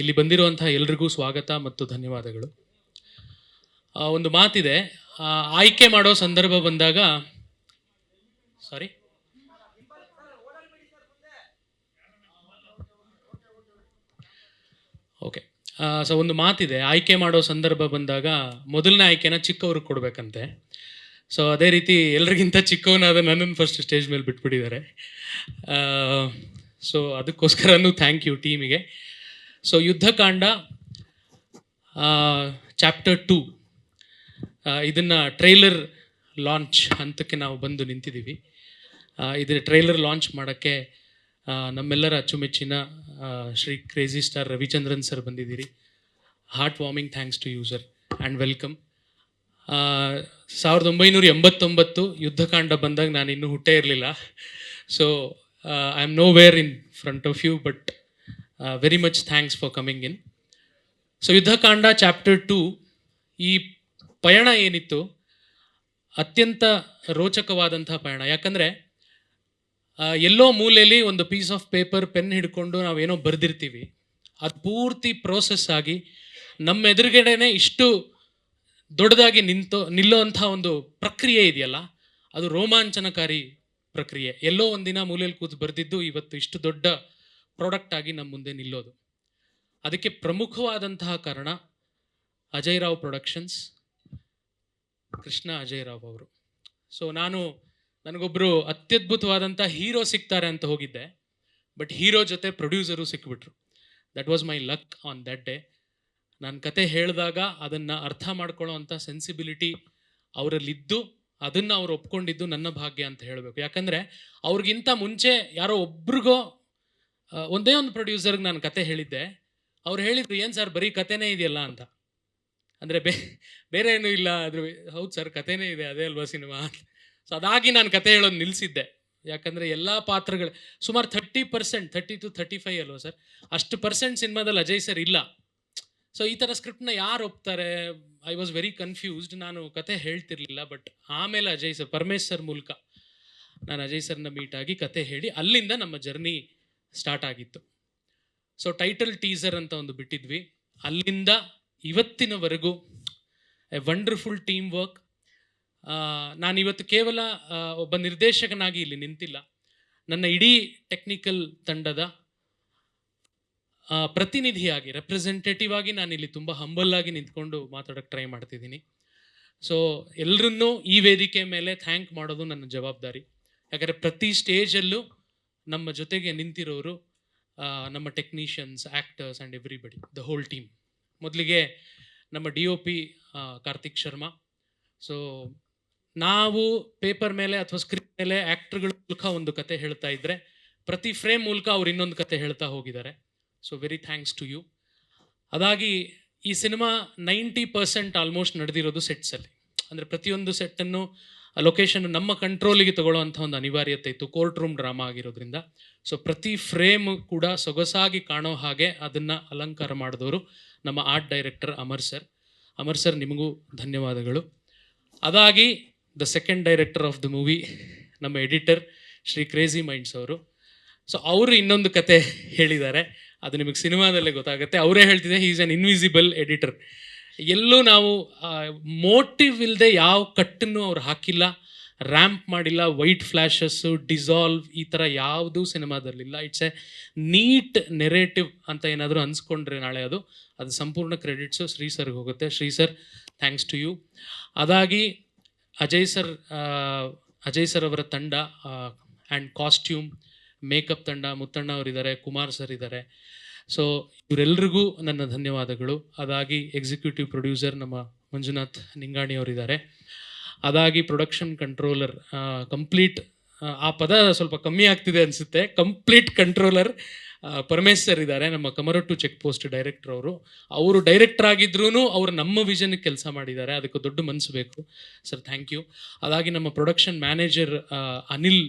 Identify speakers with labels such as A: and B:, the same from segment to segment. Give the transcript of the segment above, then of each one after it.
A: ಇಲ್ಲಿ ಬಂದಿರುವಂತಹ ಎಲ್ರಿಗೂ ಸ್ವಾಗತ ಮತ್ತು ಧನ್ಯವಾದಗಳು. ಒಂದು ಮಾತಿದೆ ಆಯ್ಕೆ ಮಾಡೋ ಸಂದರ್ಭ ಬಂದಾಗ ಸಾರಿ ಓಕೆ ಸೊ ಒಂದು ಮಾತಿದೆ, ಆಯ್ಕೆ ಮಾಡೋ ಸಂದರ್ಭ ಬಂದಾಗ ಮೊದಲನೇ ಆಯ್ಕೆನ ಚಿಕ್ಕವ್ರಿಗೆ ಕೊಡಬೇಕಂತೆ. ಸೊ ಅದೇ ರೀತಿ ಎಲ್ರಿಗಿಂತ ಚಿಕ್ಕವನಾದ ನನ್ನನ್ನು ಫಸ್ಟ್ ಸ್ಟೇಜ್ ಮೇಲೆ ಬಿಟ್ಬಿಟ್ಟಿದ್ದಾರೆ. ಸೊ ಅದಕ್ಕೋಸ್ಕರನೂ ಥ್ಯಾಂಕ್ ಯು ಟೀಮಿಗೆ ಸೊ ಯುದ್ಧಕಾಂಡ ಚಾಪ್ಟರ್ ಟೂ ಇದನ್ನು ಟ್ರೈಲರ್ ಲಾಂಚ್ ಹಂತಕ್ಕೆ ನಾವು ಬಂದು ನಿಂತಿದ್ದೀವಿ. ಇದರ ಟ್ರೈಲರ್ ಲಾಂಚ್ ಮಾಡೋಕ್ಕೆ ನಮ್ಮೆಲ್ಲರ ಅಚ್ಚುಮೆಚ್ಚಿನ Shri crazy star Ravichandran sir ಬಂದಿದ್ದೀರಿ. Heart warming thanks to you sir and welcome ಸಾವಿರದ ಒಂಬೈನೂರ ಎಂಬತ್ತೊಂಬತ್ತು ಯುದ್ಧಕಾಂಡ ಬಂದಾಗ ನಾನು ಇನ್ನೂ ಹುಟ್ಟೇ ಇರಲಿಲ್ಲ. So I am nowhere in front of you but very much thanks for coming in so Yuddhakanda chapter two ಈ ಪಯಣ ಏನಿತ್ತು? ಅತ್ಯಂತ ರೋಚಕವಾದಂಥ ಪಯಣ. ಯಾಕಂದರೆ ಎಲ್ಲೋ ಮೂಲೆಯಲ್ಲಿ ಒಂದು ಪೀಸ್ ಆಫ್ ಪೇಪರ್ ಪೆನ್ ಹಿಡ್ಕೊಂಡು ನಾವೇನೋ ಬರೆದಿರ್ತೀವಿ. ಅದು ಪೂರ್ತಿ ಪ್ರೋಸೆಸ್ ಆಗಿ ನಮ್ಮ ಎದುರುಗಡೆನೆ ಇಷ್ಟು ದೊಡ್ಡದಾಗಿ ನಿಂತು ಅಂಥ ಒಂದು ಪ್ರಕ್ರಿಯೆ ಇದೆಯಲ್ಲ, ಅದು ರೋಮಾಂಚನಕಾರಿ ಪ್ರಕ್ರಿಯೆ. ಎಲ್ಲೋ ಒಂದಿನ ಮೂಲೆಯಲ್ಲಿ ಕೂತು ಬರೆದಿದ್ದು, ಇವತ್ತು ಇಷ್ಟು ದೊಡ್ಡ ಪ್ರಾಡಕ್ಟ್ ಆಗಿ ನಮ್ಮ ಮುಂದೆ ನಿಲ್ಲೋದು. ಅದಕ್ಕೆ ಪ್ರಮುಖವಾದಂತಹ ಕಾರಣ ಅಜಯ್ ರಾವ್ ಪ್ರೊಡಕ್ಷನ್ಸ್ ಕೃಷ್ಣ ಅಜಯ್ ರಾವ್ ಅವರು. ಸೊ ನಾನು ನನಗೊಬ್ಬರು ಅತ್ಯದ್ಭುತವಾದಂಥ ಹೀರೋ ಸಿಗ್ತಾರೆ ಅಂತ ಹೋಗಿದ್ದೆ. ಬಟ್ ಹೀರೋ ಜೊತೆ producer ಸಿಕ್ಬಿಟ್ರು. That was my luck on that day ನಾನು ಕತೆ ಹೇಳಿದಾಗ ಅದನ್ನು ಅರ್ಥ ಮಾಡ್ಕೊಳ್ಳೋ ಅಂಥ ಸೆನ್ಸಿಬಿಲಿಟಿ ಅವರಲ್ಲಿದ್ದು, ಅದನ್ನು ಅವ್ರು ಒಪ್ಕೊಂಡಿದ್ದು ನನ್ನ ಭಾಗ್ಯ ಅಂತ ಹೇಳಬೇಕು. ಯಾಕಂದರೆ ಅವ್ರಿಗಿಂತ ಮುಂಚೆ ಯಾರೋ ಒಬ್ರಿಗೋ ಒಂದೇ ಒಂದು ಪ್ರೊಡ್ಯೂಸರ್ಗೆ ನಾನು ಕತೆ ಹೇಳಿದ್ದೆ. ಅವ್ರು ಹೇಳಿದ್ರು, ಏನು ಸರ್, ಬರೀ ಕತೆನೇ ಇದೆಯಲ್ಲ ಅಂತ. ಅಂದರೆ ಬೇ, ಬೇರೆ ಏನೂ ಇಲ್ಲ ಅದ್ರ ಹೌದು ಸರ್, ಕತೆನೇ ಇದೆ, ಅದೇ ಅಲ್ವಾ ಸಿನಿಮಾ ಸೊ ಅದಾಗಿ ನಾನು ಕತೆ ಹೇಳೋದು ನಿಲ್ಲಿಸಿದ್ದೆ ಯಾಕಂದರೆ ಎಲ್ಲ ಪಾತ್ರಗಳು, ಸುಮಾರು thirty percent thirty two thirty five ಅಲ್ವಾ ಸರ್? ಅಷ್ಟು ಪರ್ಸೆಂಟ್ ಸಿನಿಮಾದಲ್ಲಿ ಅಜಯ್ ಸರ್ ಇಲ್ಲ. ಸೊ ಈ ಥರ ಸ್ಕ್ರಿಪ್ಟ್ನ ಯಾರು ಒಪ್ತಾರೆ? ಐ ವಾಸ್ ವೆರಿ ಕನ್ಫ್ಯೂಸ್ಡ್ ನಾನು ಕತೆ ಹೇಳ್ತಿರ್ಲಿಲ್ಲ ಬಟ್ ಆಮೇಲೆ ಅಜಯ್ ಸರ್ ಪರಮೇಶ್ ಸರ್ ಮೂಲಕ ನಾನು ಅಜಯ್ ಸರ್ನ ಮೀಟ್ ಆಗಿ ಕತೆ ಹೇಳಿ, ಅಲ್ಲಿಂದ ನಮ್ಮ ಜರ್ನಿ ಸ್ಟಾರ್ಟ್ ಆಗಿತ್ತು. ಸೊ ಟೈಟಲ್ ಟೀಸರ್ ಅಂತ ಒಂದು ಬಿಟ್ಟಿದ್ವಿ. ಅಲ್ಲಿಂದ ಇವತ್ತಿನವರೆಗೂ ಎ ವಂಡರ್ಫುಲ್ ಟೀಮ್ ವರ್ಕ್ ನಾನಿವತ್ತು ಕೇವಲ ಒಬ್ಬ ನಿರ್ದೇಶಕನಾಗಿ ಇಲ್ಲಿ ನಿಂತಿಲ್ಲ. ನನ್ನ ಇಡೀ ಟೆಕ್ನಿಕಲ್ ತಂಡದ ಪ್ರತಿನಿಧಿಯಾಗಿ ರೆಪ್ರೆಸೆಂಟೇಟಿವ್ ಆಗಿ ನಾನು ಇಲ್ಲಿ ತುಂಬ ಹಂಬಲ್ ಆಗಿ ನಿಂತ್ಕೊಂಡು ಮಾತಾಡೋಕ್ಕೆ ಟ್ರೈ ಮಾಡ್ತಿದ್ದೀನಿ. ಸೊ ಎಲ್ಲರನ್ನೂ ಈ ವೇದಿಕೆ ಮೇಲೆ ಥ್ಯಾಂಕ್ ಮಾಡೋದು ನನ್ನ ಜವಾಬ್ದಾರಿ. ಯಾಕಂದರೆ ಪ್ರತಿ ಸ್ಟೇಜಲ್ಲೂ ನಮ್ಮ ಜೊತೆಗೆ ನಿಂತಿರೋರು ನಮ್ಮ technicians actors and everybody the whole team ಮೊದಲಿಗೆ ನಮ್ಮ D O P Karthik Sharma. So ನಾವು ಪೇಪರ್ ಮೇಲೆ ಅಥವಾ ಸ್ಕ್ರೀನ್ ಮೇಲೆ ಆ್ಯಕ್ಟ್ರ್ಗಳ ಮೂಲಕ ಒಂದು ಕತೆ ಹೇಳ್ತಾ ಇದ್ದರೆ ಪ್ರತಿ ಫ್ರೇಮ್ ಮೂಲಕ ಅವ್ರು ಇನ್ನೊಂದು ಕತೆ ಹೇಳ್ತಾ ಹೋಗಿದ್ದಾರೆ. So very thanks to you ಅದಾಗಿ, ಈ ಸಿನಿಮಾ ನೈಂಟಿ ಪರ್ಸೆಂಟ್ ಆಲ್ಮೋಸ್ಟ್ ನಡೆದಿರೋದು ಸೆಟ್ಸಲ್ಲಿ ಅಂದರೆ ಪ್ರತಿಯೊಂದು ಸೆಟ್ಟನ್ನು ಲೊಕೇಶನ್ ನಮ್ಮ ಕಂಟ್ರೋಲಿಗೆ ತಗೊಳ್ಳುವಂಥ ಒಂದು ಅನಿವಾರ್ಯತೆ ಇತ್ತು. ಕೋರ್ಟ್ ರೂಮ್ ಡ್ರಾಮಾ ಆಗಿರೋದ್ರಿಂದ. ಸೊ ಪ್ರತಿ ಫ್ರೇಮ್ ಕೂಡ ಸೊಗಸಾಗಿ ಕಾಣೋ ಹಾಗೆ ಅದನ್ನು ಅಲಂಕಾರ ಮಾಡಿದವರು ನಮ್ಮ art director Amar sir Amar sir ನಿಮಗೂ ಧನ್ಯವಾದಗಳು. ಅದಾಗಿ the second director of the movie ನಮ್ಮ ಎಡಿಟರ್ ಶ್ರೀ ಕ್ರೇಜಿ ಮೈಂಡ್ಸ್ ಅವರು. ಸೊ ಅವರು ಇನ್ನೊಂದು ಕತೆ ಹೇಳಿದ್ದಾರೆ. ಅದು ನಿಮಗೆ ಸಿನಿಮಾದಲ್ಲೇ ಗೊತ್ತಾಗುತ್ತೆ. ಅವರೇ ಹೇಳ್ತಿದ್ದೆ ಈಸ್ ಅನ್ ಇನ್ವಿಸಿಬಲ್ ಎಡಿಟರ್ ಎಲ್ಲೂ ನಾವು ಮೋಟಿವ್ ಇಲ್ಲದೆ ಯಾವ ಕಟ್ಟನ್ನು ಅವ್ರು ಹಾಕಿಲ್ಲ ರ್ಯಾಂಪ್ ಮಾಡಿಲ್ಲ ವೈಟ್ ಫ್ಲ್ಯಾಶಸ್ಸು ಡಿಸಾಲ್ವ್ ಈ ಥರ ಯಾವುದೂ ಸಿನಿಮಾದಲ್ಲಿಲ್ಲ. ಇಟ್ಸ್ ಎ ನೀಟ್ ನೆರೇಟಿವ್ ಅಂತ ಏನಾದರೂ ಅನ್ಸ್ಕೊಂಡ್ರೆ ನಾಳೆ ಅದು ಅದು ಸಂಪೂರ್ಣ ಕ್ರೆಡಿಟ್ಸು ಶ್ರೀ ಸರ್ಗೆ ಹೋಗುತ್ತೆ. Shri sir thanks to you ಅದಾಗಿ, ಅಜಯ್ ಸರ್ ಅಜಯ್ ಸರ್ ಅವರ ತಂಡ ಆ್ಯಂಡ್ ಕಾಸ್ಟ್ಯೂಮ್ ಮೇಕಪ್ ತಂಡ ಮುತ್ತಣ್ಣ ಅವರಿದ್ದಾರೆ ಕುಮಾರ್ ಸರ್ ಇದ್ದಾರೆ. ಸೊ ಇವರೆಲ್ಲರಿಗೂ ನನ್ನ ಧನ್ಯವಾದಗಳು. ಅದಾಗಿ ಎಕ್ಸಿಕ್ಯೂಟಿವ್ ಪ್ರೊಡ್ಯೂಸರ್ ನಮ್ಮ ಮಂಜುನಾಥ್ ನಿಂಗಾಣಿ ಅವರಿದ್ದಾರೆ. ಅದಾಗಿ ಪ್ರೊಡಕ್ಷನ್ ಕಂಟ್ರೋಲರ್ ಕಂಪ್ಲೀಟ್ ಆ ಪದ ಸ್ವಲ್ಪ ಕಮ್ಮಿ ಆಗ್ತಿದೆ ಅನಿಸುತ್ತೆ. ಕಂಪ್ಲೀಟ್ ಕಂಟ್ರೋಲರ್ ಪರಮೇಶ್ ಸರ್ ಇದ್ದಾರೆ, ನಮ್ಮ ಕಮರಟ್ಟು ಚೆಕ್ ಪೋಸ್ಟ್ ಡೈರೆಕ್ಟರ್ ಅವರು. ಅವರು ಡೈರೆಕ್ಟರ್ ಆಗಿದ್ರೂ ಅವರು ನಮ್ಮ ವಿಷನ್ಗೆ ಕೆಲಸ ಮಾಡಿದ್ದಾರೆ. ಅದಕ್ಕೆ ದೊಡ್ಡ ಮನಸ್ಸು ಬೇಕು. ಸರ್ ಥ್ಯಾಂಕ್ ಯು ಅದಾಗಿ ನಮ್ಮ production manager Anil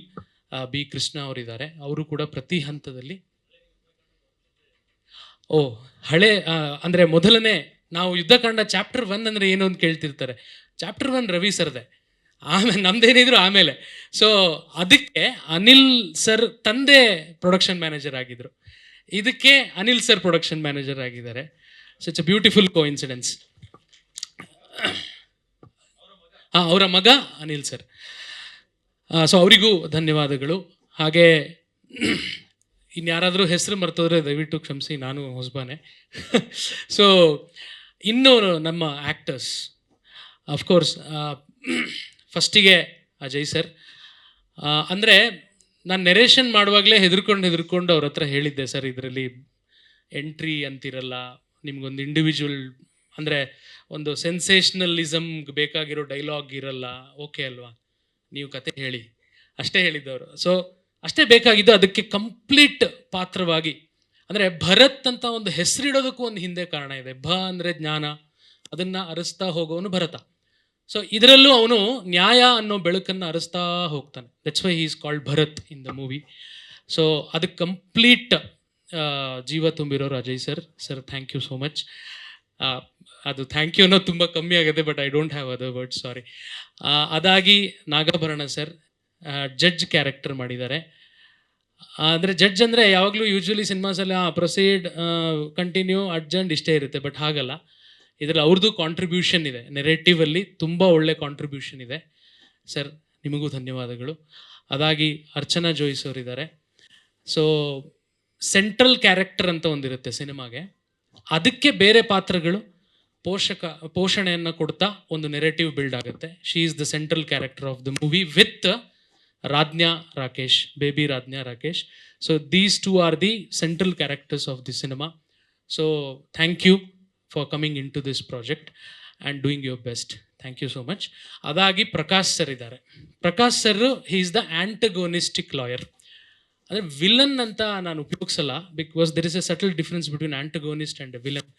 A: B Krishna ಅವರಿದ್ದಾರೆ. ಅವರು ಕೂಡ ಪ್ರತಿ ಹಂತದಲ್ಲಿ ಓ, ಹಳೆ ಅಂದರೆ ಮೊದಲನೇ ನಾವು ಯುದ್ಧಕಾಂಡ ಚಾಪ್ಟರ್ ಒನ್ ಅಂದರೆ ಏನು ಅಂತ ಕೇಳ್ತಿರ್ತಾರೆ. ಚಾಪ್ಟರ್ ಒನ್ ರವಿ ಸರ್ದೆ. ಆಮೇಲೆ ನಮ್ದೇನಿದ್ರು ಆಮೇಲೆ. ಸೊ ಅದಕ್ಕೆ ಅನಿಲ್ ಸರ್ ತಂದೆ ಪ್ರೊಡಕ್ಷನ್ ಮ್ಯಾನೇಜರ್ ಆಗಿದ್ರು. ಇದಕ್ಕೆ ಅನಿಲ್ ಸರ್ ಪ್ರೊಡಕ್ಷನ್ ಮ್ಯಾನೇಜರ್ ಆಗಿದ್ದಾರೆ. So it's a beautiful coincidence ಹಾಂ, ಅವರ ಮಗ ಅನಿಲ್ ಸರ್. ಸೊ ಅವರಿಗೂ ಧನ್ಯವಾದಗಳು. ಹಾಗೆ ಇನ್ಯಾರಾದರೂ ಹೆಸರು ಮರ್ತೋದ್ರೆ ದಯವಿಟ್ಟು ಕ್ಷಮಿಸಿ, ನಾನು ಹೊಸಬಾನೆ. ಸೊ ಇನ್ನು ನಮ್ಮ ಆ್ಯಕ್ಟರ್ಸ್ ಅಫ್ಕೋರ್ಸ್ ಫಸ್ಟಿಗೆ ಅಜಯ್ ಸರ್ ಅಂದರೆ ನಾನು ನೆರೇಷನ್ ಮಾಡುವಾಗಲೇ ಹೆದರ್ಕೊಂಡು ಹೆದರ್ಕೊಂಡು ಅವ್ರ ಹತ್ರ ಹೇಳಿದ್ದೆ ಸರ್ ಇದರಲ್ಲಿ ಎಂಟ್ರಿ ಅಂತಿರಲ್ಲ, ನಿಮಗೊಂದು ಇಂಡಿವಿಜುವಲ್ ಅಂದರೆ ಒಂದು ಸೆನ್ಸೇಷ್ನಲಿಸಮ್ಗೆ ಬೇಕಾಗಿರೋ ಡೈಲಾಗ್ ಇರಲ್ಲ ಓಕೆ ಅಲ್ವಾ? ನೀವು ಕತೆ ಹೇಳಿ. ಅಷ್ಟೇ ಹೇಳಿದ್ದವರು. ಸೊ ಅಷ್ಟೇ ಬೇಕಾಗಿದ್ದು ಅದಕ್ಕೆ ಕಂಪ್ಲೀಟ್ ಪಾತ್ರವಾಗಿ. ಅಂದರೆ ಭರತ್ ಅಂತ ಒಂದು ಹೆಸರಿಡೋದಕ್ಕೂ ಒಂದು ಹಿಂದೆ ಕಾರಣ ಇದೆ. ಭ ಅಂದರೆ ಜ್ಞಾನ, ಅದನ್ನು ಅರಸ್ತಾ ಹೋಗೋನು ಭರತ. ಸೊ ಇದರಲ್ಲೂ ಅವನು ನ್ಯಾಯ ಅನ್ನೋ ಬೆಳಕನ್ನು ಅರಸ್ತಾ ಹೋಗ್ತಾನೆ. That's why is called Bharat in the movie so ಅದಕ್ಕೆ ಕಂಪ್ಲೀಟ್ ಜೀವ ತುಂಬಿರೋ Ajay sir. Sir thank you so much ಅದು ಥ್ಯಾಂಕ್ ಯು ಅನ್ನೋದು ತುಂಬ ಕಮ್ಮಿ ಆಗುತ್ತೆ but I don't have other word sorry ಅದಾಗಿ ನಾಗಾಭರಣ ಸರ್. ಜಡ್ಜ್ ಕ್ಯಾರೆಕ್ಟರ್ ಮಾಡಿದ್ದಾರೆ. ಅಂದರೆ ಜಡ್ಜ್ ಅಂದರೆ ಯಾವಾಗಲೂ ಯೂಶ್ವಲಿ ಸಿನಿಮಾಸಲ್ಲಿ ಆ ಪ್ರೊಸೀಡ್ ಕಂಟಿನ್ಯೂ ಅಡ್ಜಂಡ್ ಇಷ್ಟೇ ಇರುತ್ತೆ ಬಟ್ ಹಾಗಲ್ಲ. ಇದರಲ್ಲಿ ಅವ್ರದ್ದು ಕಾಂಟ್ರಿಬ್ಯೂಷನ್ ಇದೆ. ನೆರೇಟಿವಲ್ಲಿ ತುಂಬ ಒಳ್ಳೆ ಕಾಂಟ್ರಿಬ್ಯೂಷನ್ ಇದೆ. ಸರ್, ನಿಮಗೂ ಧನ್ಯವಾದಗಳು. ಅದಾಗಿ ಅರ್ಚನಾ ಜೋಯಿಸ್ ಅವರಿದ್ದಾರೆ. ಸೊ ಸೆಂಟ್ರಲ್ ಕ್ಯಾರೆಕ್ಟರ್ ಅಂತ ಒಂದಿರುತ್ತೆ ಸಿನಿಮಾಗೆ. ಅದಕ್ಕೆ ಬೇರೆ ಪಾತ್ರಗಳು ಪೋಷಕ, ಪೋಷಣೆಯನ್ನು ಕೊಡ್ತಾ ಒಂದು ನೆರೇಟಿವ್ ಬಿಲ್ಡ್ ಆಗುತ್ತೆ. She is the central character of the movie with Rajnya Rakesh baby Rajnya Rakesh so these two are the central characters of the cinema so thank you for coming into this project and doing your best thank you so much ಅದಾಗಿ Prakash sir ಇದ್ದಾರೆ Prakash sir he is the antagonistic lawyer ಅಂದರೆ villain ಅಂತ ನಾನು ಉಪಯೋಗಿಸಲ್ಲ because there is a subtle difference between antagonist and villain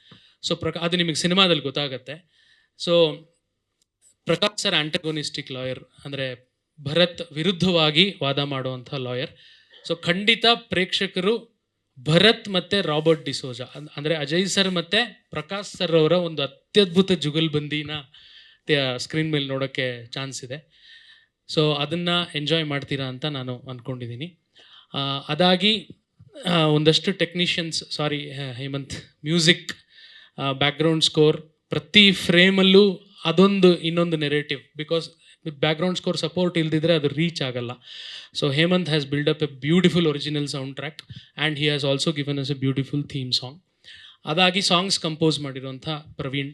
A: so ಪ್ರಕಾ ಅದು ನಿಮಗೆ ಸಿನಿಮಾದಲ್ಲಿ ಗೊತ್ತಾಗುತ್ತೆ so Prakash sir antagonistic lawyer ಅಂದರೆ ಭರತ್ ವಿರುದ್ಧವಾಗಿ ವಾದ ಮಾಡುವಂಥ ಲಾಯರ್. ಸೊ ಖಂಡಿತ ಪ್ರೇಕ್ಷಕರು ಭರತ್ ಮತ್ತು ರಾಬರ್ಟ್ ಡಿಸೋಜಾ ಅಂದ್ರೆ ಅಜಯ್ ಸರ್ ಮತ್ತು ಪ್ರಕಾಶ್ ಸರ್ ಅವರ ಒಂದು ಅತ್ಯದ್ಭುತ ಜುಗಲ್ಬಂದಿನ ಸ್ಕ್ರೀನ್ ಮೇಲೆ ನೋಡೋಕ್ಕೆ ಚಾನ್ಸ್ ಇದೆ. ಸೊ ಅದನ್ನು ಎಂಜಾಯ್ ಮಾಡ್ತೀರಾ ಅಂತ ನಾನು ಅಂದ್ಕೊಂಡಿದ್ದೀನಿ ಅದಾಗಿ ಒಂದಷ್ಟು technicians, sorry Hemanth, music background score ಪ್ರತಿ ಫ್ರೇಮಲ್ಲೂ ಅದೊಂದು ಇನ್ನೊಂದು narrative. Because background score support ಇಲ್ದಿದ್ರೆ ಅದು ರೀಚ್ ಆಗಲ್ಲ. So Hemanth has build up a beautiful original soundtrack and he has also given us a beautiful theme song ಅದಾಗಿ songs compose ಮಾಡಿರೋಂಥ Praveen.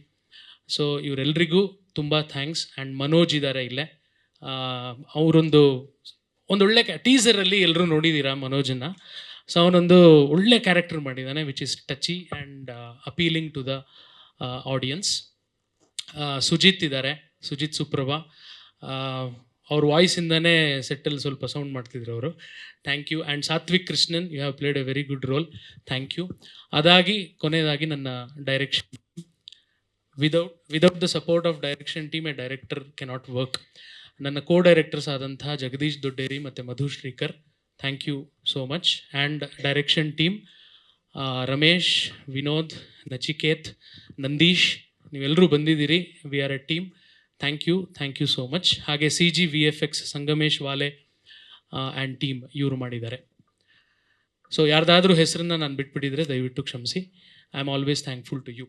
A: So ಇವರೆಲ್ಲರಿಗೂ ತುಂಬ ಥ್ಯಾಂಕ್ಸ್ ಆ್ಯಂಡ್ ಮನೋಜ್ ಇದ್ದಾರೆ ಇಲ್ಲೇ. ಅವರೊಂದು ಒಂದೊಳ್ಳೆ ಟೀಸರಲ್ಲಿ ಎಲ್ಲರೂ ನೋಡಿದ್ದೀರಾ ಮನೋಜನ್ನ? ಸೊ ಅವನೊಂದು ಒಳ್ಳೆ ಕ್ಯಾರೆಕ್ಟರ್ ಮಾಡಿದ್ದಾನೆ which is touchy and appealing to the audience Sujith ಇದ್ದಾರೆ ಸುಜಿತ್ ಸುಪ್ರಭಾ. ಅವ್ರ ವಾಯ್ಸಿಂದನೇ ಸೆಟ್ಟಲ್ಲಿ ಸ್ವಲ್ಪ ಸೌಂಡ್ ಮಾಡ್ತಿದ್ರು ಅವರು. Thank you and Satvik Krishnan you have played a very good role thank you ಅದಾಗಿ ಕೊನೆಯದಾಗಿ ನನ್ನ direction without without the support of direction team a director cannot work ನನ್ನ co directors ಆದಂತಹ ಜಗದೀಶ್ ದೊಡ್ಡೇರಿ ಮತ್ತು Madhu Srikar thank you so much and direction team Ramesh, Vinod, Nachiket, Nandish ನೀವೆಲ್ಲರೂ ಬಂದಿದ್ದೀರಿ. We are a team thank you thank you so much ಹಾಗೆ C G V F X Sangamesh, Wale and team ಇವರು ಮಾಡಿದ್ದಾರೆ. So ಯಾರ್ದಾದ್ರೂ ಹೆಸರನ್ನ ನಾನು ಬಿಟ್ಬಿಟ್ಟಿದ್ರೆ ದಯವಿಟ್ಟು ಕ್ಷಮಿಸಿ. I am always thankful to you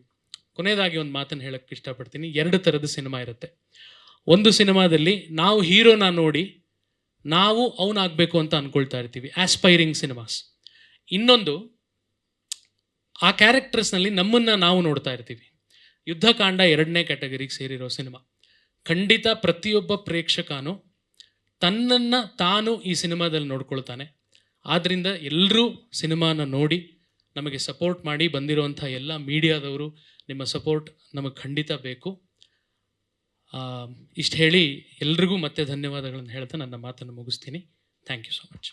A: ಕೊನೆಯದಾಗಿ ಒಂದು ಮಾತನ್ನು ಹೇಳಕ್ಕೆ ಇಷ್ಟಪಡ್ತೀನಿ. ಎರಡು ಥರದ ಸಿನಿಮಾ ಇರುತ್ತೆ. ಒಂದು ಸಿನಿಮಾದಲ್ಲಿ ನಾವು ಹೀರೋನ ನೋಡಿ ನಾವು ಅವನಾಗಬೇಕು ಅಂತ ಅಂದ್ಕೊಳ್ತಾ ಇರ್ತೀವಿ. ಆಸ್ಪೈರಿಂಗ್ ಸಿನಿಮಾಸ್ ಇನ್ನೊಂದು, ಆ ಕ್ಯಾರೆಕ್ಟರ್ಸ್ನಲ್ಲಿ ನಮ್ಮನ್ನು ನಾವು ನೋಡ್ತಾ ಇರ್ತೀವಿ. ಯುದ್ಧಕಾಂಡ ಎರಡನೇ ಕ್ಯಾಟಗರಿಗೆ ಸೇರಿರೋ ಸಿನಿಮಾ. ಖಂಡಿತ ಪ್ರತಿಯೊಬ್ಬ ಪ್ರೇಕ್ಷಕನು ತನ್ನನ್ನು ತಾನು ಈ ಸಿನಿಮಾದಲ್ಲಿ ನೋಡ್ಕೊಳ್ತಾನೆ. ಆದ್ದರಿಂದ ಎಲ್ಲರೂ ಸಿನಿಮಾನ ನೋಡಿ ನಮಗೆ ಸಪೋರ್ಟ್ ಮಾಡಿ ಬಂದಿರುವಂಥ ಎಲ್ಲ ಮೀಡಿಯಾದವರು ನಿಮ್ಮ ಸಪೋರ್ಟ್ ನಮಗೆ ಖಂಡಿತ ಬೇಕು. ಇಷ್ಟು ಹೇಳಿ ಎಲ್ರಿಗೂ ಮತ್ತೆ ಧನ್ಯವಾದಗಳನ್ನು ಹೇಳ್ತಾ ನನ್ನ ಮಾತನ್ನು ಮುಗಿಸ್ತೀನಿ. Thank you so much